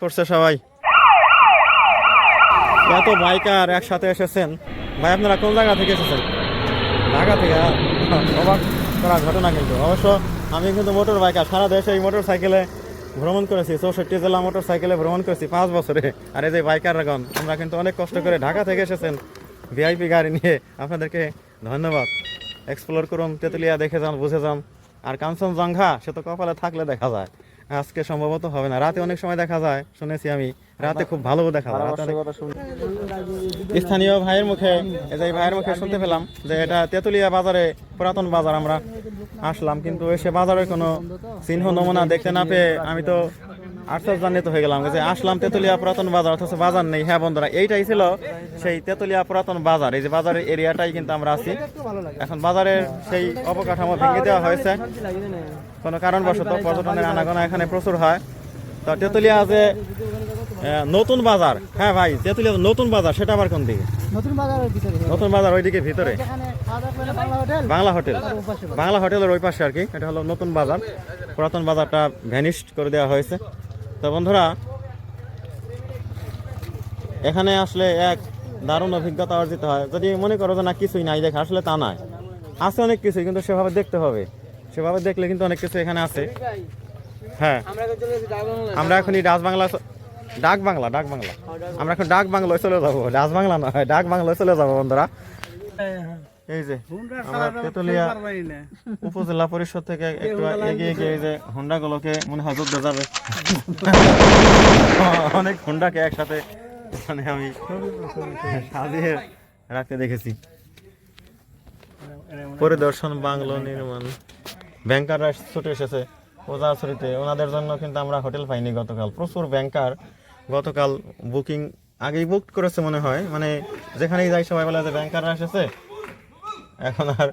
করছে সবাই। এত বাইকার একসাথে এসেছেন। ভাই, আপনারা কোন জায়গা থেকে এসেছেন? ঢাকা থেকে অবাক করা ঘটনা কিন্তু। অবশ্য আমি কিন্তু মোটর বাইকার সারা দেশে এই মোটর সাইকেলে ভ্রমণ করেছি। চৌষট্টি জেলা মোটর সাইকেলে ভ্রমণ করেছি পাঁচ বছরে। আর এই যে বাইকারগণ আমরা কিন্তু অনেক কষ্ট করে ঢাকা থেকে এসেছেন ভিআইপি গাড়ি নিয়ে। আপনাদেরকে ধন্যবাদ। এক্সপ্লোর করুন, তেতুলিয়া দেখে যান, বুঝে যান। আর কাঞ্চনজঙ্ঘা সে তো কপালে থাকলে দেখা যায়। আজকে সম্ভবত হবে না। রাতে অনেক সময় দেখা যায়, শুনেছি আমি। রাতে খুব ভালো দেখা যায়। স্থানীয় ভাইয়ের মুখে যে ভাইয়ের মুখে শুনতে পেলাম যে এটা তেঁতুলিয়া বাজারে, পুরাতন বাজার আমরা আসলাম। কিন্তু সে বাজারের কোনো চিহ্ন, নমুনা দেখতে না পেয়ে আমি তো আশ্চর্যান্বিত হয়ে গেলাম যে আসলাম তেতুলিয়া পুরাতন বাজার অথচ বাজার নেই। হ্যাঁ বন্ধুরা এইটাই ছিল সেই তেতুলিয়া পুরাতন বাজার। এই যে বাজারের এরিয়াটাই কিন্তু আমরা আছি। এখন বাজারের সেই অবকাঠামো ভেঙে দেওয়া হয়েছে। কোনো কারণবশত পর্যটনের আনাগোনা এখানে প্রচুর হয়। তো তেতুলিয়া যে নতুন বাজার হ্যাঁ ভাই তেতুলিয়া নতুন বাজার সেটা আবার কোন দিকে? নতুন বাজার ওইদিকে ভিতরে? বাংলা হোটেল। বাংলা হোটেলের ওই পাশে আর কি। এটা হলো নতুন বাজার। পুরাতন বাজারটা ভ্যানিশ করে দেওয়া হয়েছে। তো বন্ধুরা, এখানে আসলে এক দারুণ অভিজ্ঞতা অর্জিত হয়। যদি মনে করো যে না, কিছুই নাই, দেখে আসলে তা নয়। আছে অনেক কিছুই, কিন্তু সেভাবে দেখতে হবে। সেভাবে দেখলে কিন্তু অনেক কিছু এখানে আছে। হ্যাঁ আমরা এখনই ডাচ বাংলা ডাক বাংলা ডাক বাংলা। আমরা এখন ডাক বাংলায় চলে যাব। ডাচ বাংলা নয়, ডাক বাংলায় চলে যাব বন্ধুরা। এই যে আমরা তেতুলিয়া উপজেলা পরিষদ থেকে একটু এগিয়ে গিয়ে এই যে হোন্ডা গুলোকে মনে হয় যুদ্ধ যাবে। অনেক হোন্ডাকে একসাথে মানে আমি সাজিয়ে রাখতে দেখেছি। পরিদর্শন বাংলো নির্মাণ। ব্যাংকাররা ছুটে এসেছে ওজাছড়িতে। ওনাদের জন্য কিন্তু আমরা হোটেল পাইনি গতকাল। প্রচুর ব্যাংকার গতকাল বুকিং আগেই বুক করেছে মনে হয়। মানে যেখানেই যাই সবাই বলে যে ব্যাংকাররা এসেছে এখন আর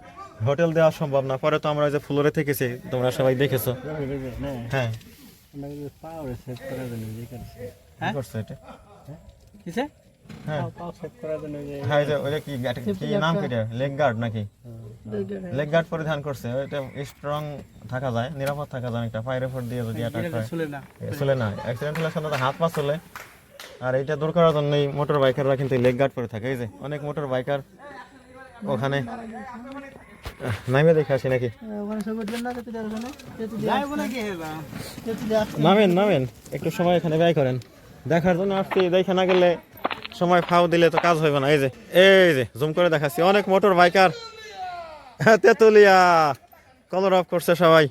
হোটেল দেওয়া সম্ভব না। পরে তো আমরা ওই যে ফ্লোরে থেকেছি তোমরা সবাই দেখেছ। হ্যাঁ। কি করছ এটা? হ্যাঁ। হ্যাঁ এই যে ওইটা কি এটা কি নাম কি লেগ গার্ড নাকি? লেগ গার্ড পরিধান করছে। ওইটা স্ট্রং থাকা যায় নিরাপদ থাকা যায় একটা ফায়ার এফোর্ট দিয়ে যদি অ্যাটাক হয়। চলে না। অ্যাক্সিডেন্ট হলে সাধারণত হাত পা চলে। আর এইটা দূর করার জন্যই মোটর বাইকাররা কিন্তু লেগ গার্ড পরে থাকে। এই যে অনেক মোটর বাইকার ওখানে। নামে দেখে আসি নাকি? তেতুলিয়া তেতুলিয়া নামেন নামেন। একটু সময় এখানে ব্যয় করেন। দেখার জন্য আসছি দেখে না গেলে সময় ফাও দিলে তো কাজ হবে না। এই যে এই যে জুম করে দেখাচ্ছি। অনেক মোটর বাইকার তেতুলিয়া। কলর অফ করছে সবাই।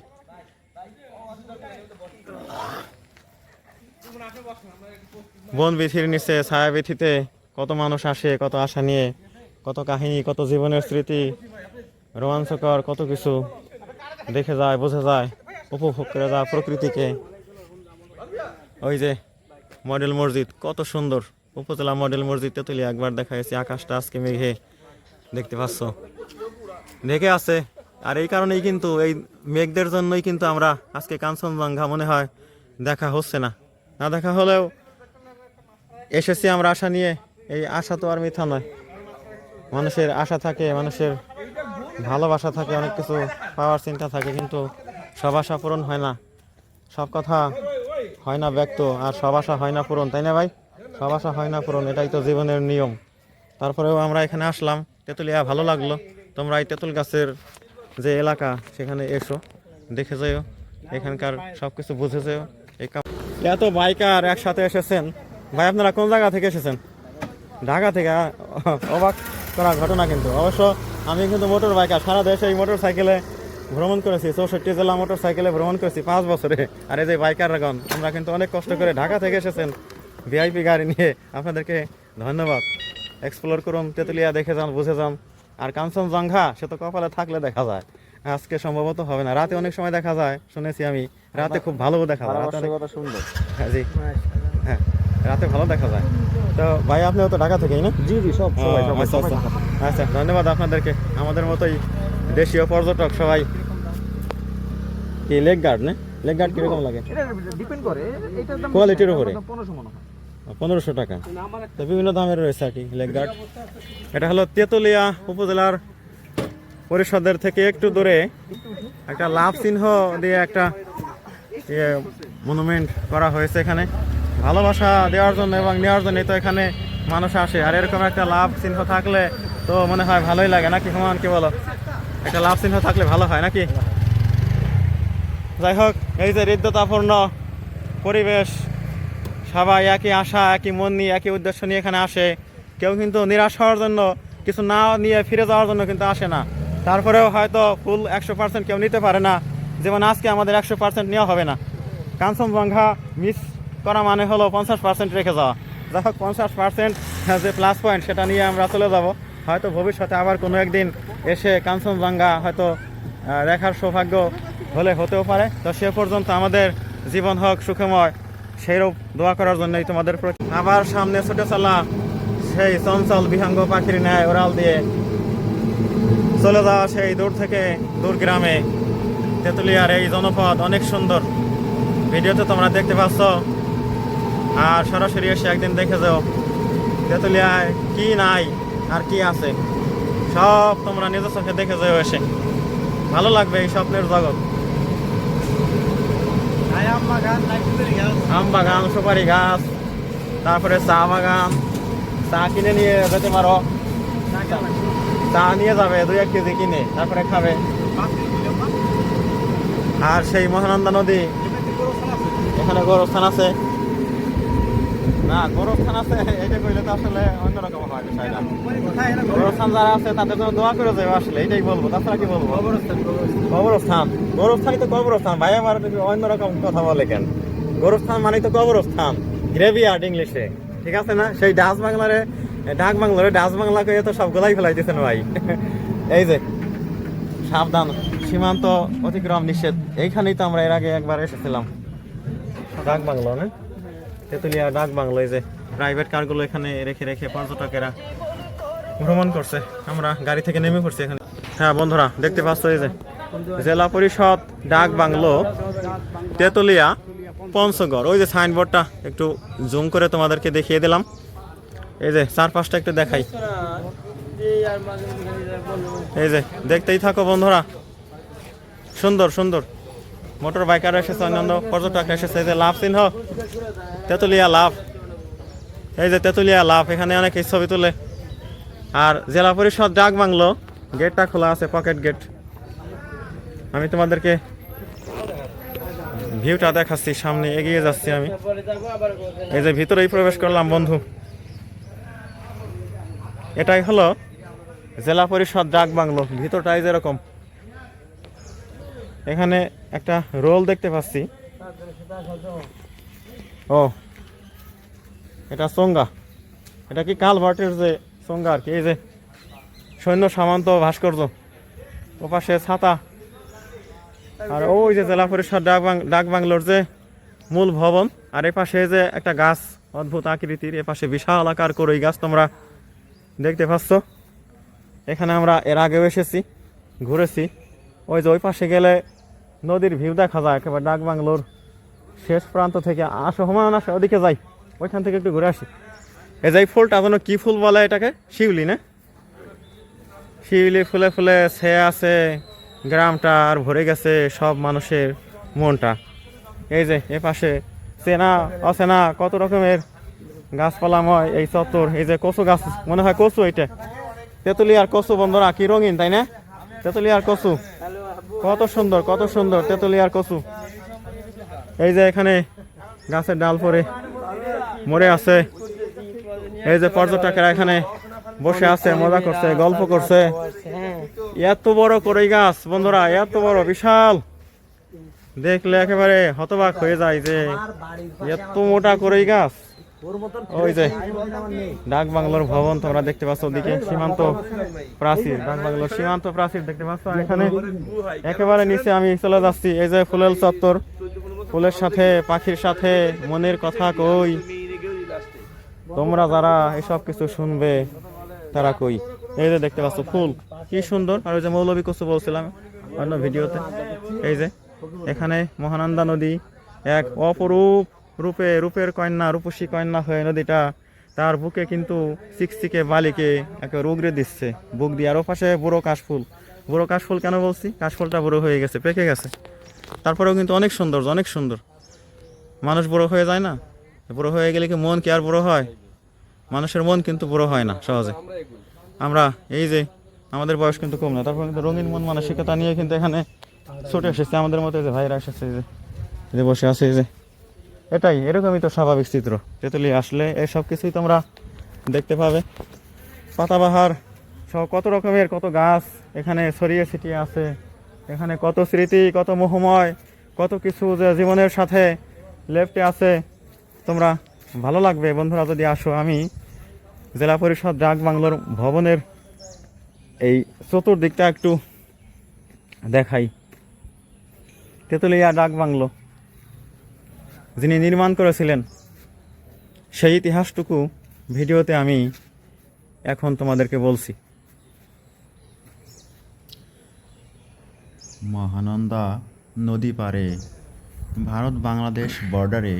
বন বিথির নিচে ছায়া বিথিতে কত মানুষ আসে কত আশা নিয়ে। কত কাহিনী, কত জীবনের স্মৃতি, রোমাঞ্চকর, কত কিছু দেখে যায়, বোঝা যায়, উপভোগ করে যায় প্রকৃতিকে। ওই যে মডেল মসজিদ, কত সুন্দর। উপজেলা মডেল মসজিদ তেতুলিয়া একবার দেখা গেছে আকাশটা আজকে মেঘে দেখতে পাচ্ছ। দেখে আছে, আর এই কারণেই কিন্তু এই মেঘদের জন্যই কিন্তু আমরা আজকে কাঞ্চনজঙ্ঘা মনে হয় দেখা হচ্ছে না। না দেখা হলেও এসেছি আমরা আশা নিয়ে, এই আশা তো আর মিথ্যা নয়। মানুষের আশা থাকে, মানুষের ভালোবাসা থাকে, অনেক কিছু পাওয়ার চিন্তা থাকে, কিন্তু সব আশা পূরণ হয় না। সব কথা হয় না ব্যক্ত, আর সব আশা হয় না পূরণ, তাই না ভাই? সব আশা হয় না পূরণ, এটাই তো জীবনের নিয়ম। তারপরেও আমরা এখানে আসলাম, তেঁতুলিয়া ভালো লাগল। তোমরা এই তেঁতুল গাছের যে এলাকা, সেখানে এসো, দেখে যাও, এখানকার সব কিছু বুঝে যাও। এত বাইকার একসাথে এসেছেন। ভাই, আপনারা কোন জায়গা থেকে এসেছেন? ঢাকা থেকে অবাক। করা ঘটনা কিন্তু। অবশ্য আমি কিন্তু মোটর বাইকার সারা দেশে এই মোটর সাইকেলে ভ্রমণ করেছি চৌষট্টি জেলা মোটর সাইকেলে ভ্রমণ করেছি পাঁচ বছরে। আর এই যে বাইকারগণ আমরা কিন্তু অনেক কষ্ট করে ঢাকা থেকে এসেছেন ভিআইপি গাড়ি নিয়ে। আপনাদেরকে ধন্যবাদ। এক্সপ্লোর করুন তেতুলিয়া দেখে যান বুঝে যান। আর কাঞ্চনজঙ্ঘা সে তো কপালে থাকলে দেখা যায়। আজকে সম্ভবত হবে না। রাতে অনেক সময় দেখা যায় শুনেছি আমি। রাতে খুব ভালো দেখা যায়। সুন্দর। হ্যাঁ, জি। হ্যাঁ রাতে ভালো দেখা যায়। তো ভাই আপনিও তো ঢাকা থেকেই না? জি জি সব আচ্ছা, আচ্ছা। আচ্ছা ধন্যবাদ আপনাদেরকে। আমাদের মতোই দেশীয় পর্যটক সবাই। কি লেগ গার্ড না? লেগ গার্ড কীরকম লাগে? ডিপেন্ড করে। কোয়ালিটির উপরে। পনেরোশো পনেরোশো টাকা। তো বিভিন্ন দামের রয়েছে আর কি লেগ গার্ড। এটা হলো তেতুলিয়া উপজেলার পরিষদের থেকে একটু দূরে। একটা লাভ চিহ্ন দিয়ে একটা মনুমেন্ট করা হয়েছে এখানে। ভালোবাসা দেওয়ার জন্য এবং নেওয়ার জন্য তো এখানে মানুষ আসে। আর এরকম একটা লাভ চিহ্ন থাকলে তো মনে হয় ভালোই লাগে, নাকি হুমান কি বলো? একটা লাভ চিহ্ন থাকলে ভালো হয় নাকি? যাই হোক, এই যে হৃদ্যতাপূর্ণ পরিবেশ, সবাই একই আশা, একই মন নিয়ে, একই উদ্দেশ্য নিয়ে এখানে আসে। কেউ কিন্তু নিরাশ হওয়ার জন্য, কিছু না নিয়ে ফিরে যাওয়ার জন্য কিন্তু আসে না। তারপরেও হয়তো ফুল একশো পার্সেন্ট কেউ নিতে পারে না। যেমন আজকে আমাদের একশো পার্সেন্ট নেওয়া হবে না। কাঞ্চনজঙ্ঘা মিস করা মানে হলো পঞ্চাশ পার্সেন্ট রেখে যাওয়া। যাই হোক, পঞ্চাশ পার্সেন্ট যে প্লাস পয়েন্ট সেটা নিয়ে আমরা চলে যাব। হয়তো ভবিষ্যতে আবার কোনো একদিন এসে কাঞ্চনজঙ্ঘা হয়তো দেখার সৌভাগ্য হলে হতেও পারে। তো সে পর্যন্ত আমাদের জীবন হোক, সুখময়, সেইরূপ দোয়া করার জন্যই তোমাদের আবার সামনে ছুটে চলা, সেই চঞ্চল বিহঙ্গ পাখির ন্যায় ওরাল দিয়ে চলে যাওয়া সেই দূর থেকে দূর গ্রামে। তেঁতুলিয়ার এই জনপদ অনেক সুন্দর। ভিডিওতে তোমরা দেখতে পাচ্ছ আর সরাসরি এসে একদিন দেখে যাও। তেঁতুলিয়ায় কি নাই আর কি আছে? সব তোমরা নিজের চোখে দেখে যাও এসে। ভালো লাগবে এই স্বপ্নের জগৎ। আম বাগান সুপারি গাছ তারপরে চা বাগান। চা কিনে নিয়ে যেতে পারো। চা নিয়ে যাবে দুই এক কেজি কিনে তারপরে খাবে। আর সেই মহানন্দা নদী। এখানে গোরস্থান আছে। না গোরস্থান আছে এটা কইলে তো আসলে অন্যরকম হয় বিষয়টা। গোরস্থান যারা আছে তাদের জন্য দোয়া করে যাবে আসলে এটাই বলব। তাছাড়া কি বলব? কবরস্থান গৌরবস্থানই তো কবরস্থান। ভাই আমার অন্যরকম কথা বলে কেন? গৌরবস্থান মানে তো কবরস্থান গ্রেভিয়ার্ড ইংলিশে ঠিক আছে না? সেই ডাচ বাংলারে ডাক বাংলারে ডাচ বাংলা কয়ে তো সবগুলাই ফেলাই দিয়েছেন ভাই। এই যে সাবধান সীমান্ত অতিক্রম নিষেধ। এইখানেই তো আমরা এর আগে একবার এসেছিলাম। ডাক বাংলো না? তেতুলিয়া ডাক বাংলো এই যে প্রাইভেট কারগুলো এখানে রেখে রেখে পর্যটকেরা ভ্রমণ করছে। আমরা গাড়ি থেকে নেমে পড়ছি এখানে। হ্যাঁ বন্ধুরা, দেখতে পাচ্ছ এই যে জেলা পরিষদ ডাক বাংলো, তেতুলিয়া পঞ্চগড়। ওই যে সাইনবোর্ডটা একটু জুম করে তোমাদেরকে দেখিয়ে দিলাম। এই যে চারপাশটা একটু দেখাই। এই যে দেখতেই থাকো বন্ধুরা। সুন্দর সুন্দর। মোটর বাইকার এসেছে, অন্যান্য পর্যটক এসেছে, এই যে লাভ চিহ্ন, তেঁতুলিয়া লাভ, এই যে তেঁতুলিয়া লাভ, এখানে অনেকে ছবি তুলে। আর জেলা পরিষদ ডাক বাংলো, গেটটা খোলা আছে, পকেট গেট। আমি তোমাদেরকে ভিউটা দেখাচ্ছি, সামনে এগিয়ে যাচ্ছি আমি। এই যে ভিতরেই প্রবেশ করলাম, বন্ধু। এটাই হলো জেলা পরিষদ ডাক বাংলো, ভিতরটাই যেরকম। এখানে একটা রোল দেখতে পাচ্ছি। ও, এটা চোঙ্গা। এটা কি কালভার্টের যে চোঙ্গা আর কি? এই যে সৈন্য সামন্ত ভাস্কর্য। ওপাশে ছাতা। আর ওই যে জেলা পরিষদ ডাক বাংলোর যে মূল ভবন, আর এ পাশে যে একটা গাছ, অদ্ভুত আকৃতির এ পাশে বিশাল আকার করে এই গাছ তোমরা দেখতে পাচ্ছ। এখানে আমরা এর আগেও এসেছি, ঘুরেছি। ওই যে ওই পাশে গেলে নদীর ভিউ দেখা যায়, একেবারে ডাক বাংলোর শেষ প্রান্ত থেকে আসো, হুমায়ুন আসো, ওদিকে যাই। ওইখান থেকে একটু ঘুরে আসি। এই যে এই ফুলটা যেন কি ফুল বলে এটাকে? শিউলি না? শিউলি ফুলে ফুলে সে আছে, গ্রামটা আর ভরে গেছে সব মানুষের মনটা। এই যে এ পাশে চেনা, অচেনা কত রকমের গাছপালাময় এই চত্বর। এই যে কচু গাছ, মনে হয় কচু এটা। তেঁতুলিয়ার কচু বন্ধুরা, কি রঙিন, তাই না? তেঁতুলিয়ার কচু। কত সুন্দর কত সুন্দর তেঁতুলিয়ার কচু। এই যে এখানে গাছের ডাল পরে মরে আছে। এই যে পর্যটকেরা এখানে বসে আছে, মজা করছে, গল্প করছে। এত বড় কড়ই গাছ, বন্ধুরা, এত বড়, বিশাল। দেখলে একেবারে হতবাক হয়ে যায় যে এত মোটা কড়ই গাছ। ওই যে ডাক বাংলোর ভবন তোমরা দেখতে পাচ্ছ ওদিকে সীমান্ত প্রাচীর ডাক বাংলোর সীমান্ত প্রাচীর দেখতে পাচ্ছ। এখানে একেবারে নিচে আমি চলে যাচ্ছি এই যে ফুলেল চত্বর ফুলের সাথে পাখির সাথে মনের কথা কই। তোমরা যারা এসব কিছু শুনবে তারা কই। এই যে দেখতে পাচ্ছ ফুল কি সুন্দর। আর ওই যে মৌলবী কচু বলছিলাম অন্য ভিডিওতে এই যে এখানে মহানন্দা নদী এক অপরূপ রূপে, রূপের কন্যা, রূপসী কন্যা হয়ে নদীটা তার বুকে কিন্তু চিকচিকে বালিকে একে রুগড়ে দিচ্ছে। বুক দিয়ে আর ও পাশে বুড়ো কাশফুল। বুড়ো কাশফুল কেন বলছি? কাশফুলটা বুড়ো হয়ে গেছে, পেকে গেছে। তারপরেও কিন্তু অনেক সুন্দর অনেক সুন্দর। মানুষ বড় হয়ে যায় না? বড় হয়ে গেলে কি মন কি আর বড় হয়? মানুষের মন কিন্তু বড় হয় না, সহজে। আমরা এই যে আমাদের বয়স কিন্তু কম না, তারপর কিন্তু রঙিন মন মানসিকতা নিয়ে কিন্তু এখানে ছুটে এসেছে। আমাদের মতো যে ভাইরা এসেছে যে বসে আছে, এই যে। এটাই, এরকমই তো স্বাভাবিক চিত্র। তেতুলি আসলে এই সব কিছুই তোমরা দেখতে পাবে। পাতাবাহার সহ কত রকমের, কত গাছ এখানে ছড়িয়ে ছিটিয়ে আছে। এখানে কত স্মৃতি, কত মোহময়, কত কিছু যে জীবনের সাথে লেফটে আছে। তোমরা ভালো লাগবে। বন্ধুরা, যদি আসো আমি জেলা পরিষদ ডাক বাংলোর ভবনের এই চতুর্দিকটা একটু দেখাই। তেতুলিয়া ডাক বাংলো। যিনি নির্মাণ করেছিলেন, সেই ইতিহাসটুকু ভিডিওতে আমি এখন তোমাদেরকে বলছি। মহানন্দা নদী পারে ভারত বাংলাদেশ বর্ডারে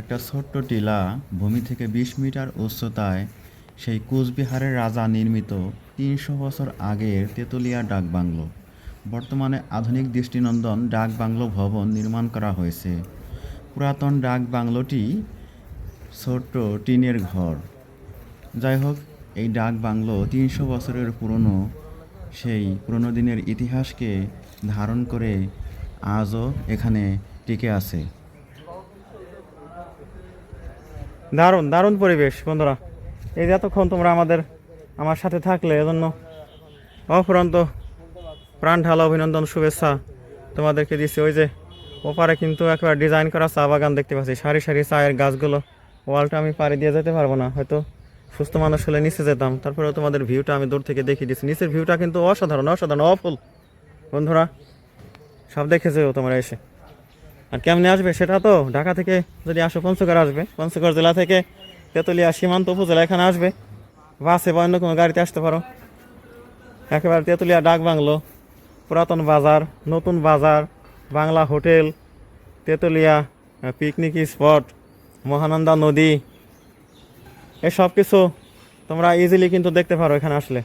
একটা ছোট্ট টিলা ভূমি থেকে বিশ মিটার উচ্চতায় সেই কুচবিহারের রাজা নির্মিত তিনশো বছর আগের তেতুলিয়া ডাক বাংলো। বর্তমানে আধুনিক দৃষ্টিনন্দন ডাক বাংলো ভবন নির্মাণ করা হয়েছে। পুরাতন ডাক বাংলোটি ছোট্ট টিনের ঘর। যাই হোক, এই ডাক বাংলো তিনশো বছরের পুরনো। সেই পুরনো দিনের ইতিহাসকে ধারণ করে আজও এখানে টিকে আছে। দারুণ দারুণ পরিবেশ, বন্ধুরা। এই যে এতক্ষণ তোমরা আমাদের, আমার সাথে থাকলে, এজন্য অফুরন্ত প্রাণ ঢালা অভিনন্দন, শুভেচ্ছা তোমাদেরকে দিচ্ছি। ওই যে ওপারে কিন্তু একবার ডিজাইন করা চা বাগান দেখতে পাচ্ছি। সারি সারি চায়ের গাছগুলো। ওয়ালটা আমি পাড়ি দিয়ে যেতে পারব না, হয়তো সুস্থ মানুষ হলে নিচে যেতাম। তারপরে তোমাদের ভিউটা আমি দূর থেকে দেখিয়ে দিচ্ছি। নিচের ভিউটা কিন্তু অসাধারণ অসাধারণ, অফুল। বন্ধুরা, সব দেখে যেও তোমরা এসে। আর কেমনে আসবে সেটা তো ঢাকা থেকে যদি আসো পঞ্চগড় আসবে। পঞ্চগড় জেলা থেকে তেতুলিয়া সীমান্ত উপজেলা এখানে আসবে। বাসে বা অন্য কোনো গাড়িতে আসতে পারো। একেবারে তেতুলিয়া ডাক বাংলো পুরাতন বাজার, নতুন বাজার Bangla hotel, Tetulia picnic spot Mahananda নদী, এসব কিছু তোমরা ইজিলি কিন্তু দেখতে পারো এখানে আসলে।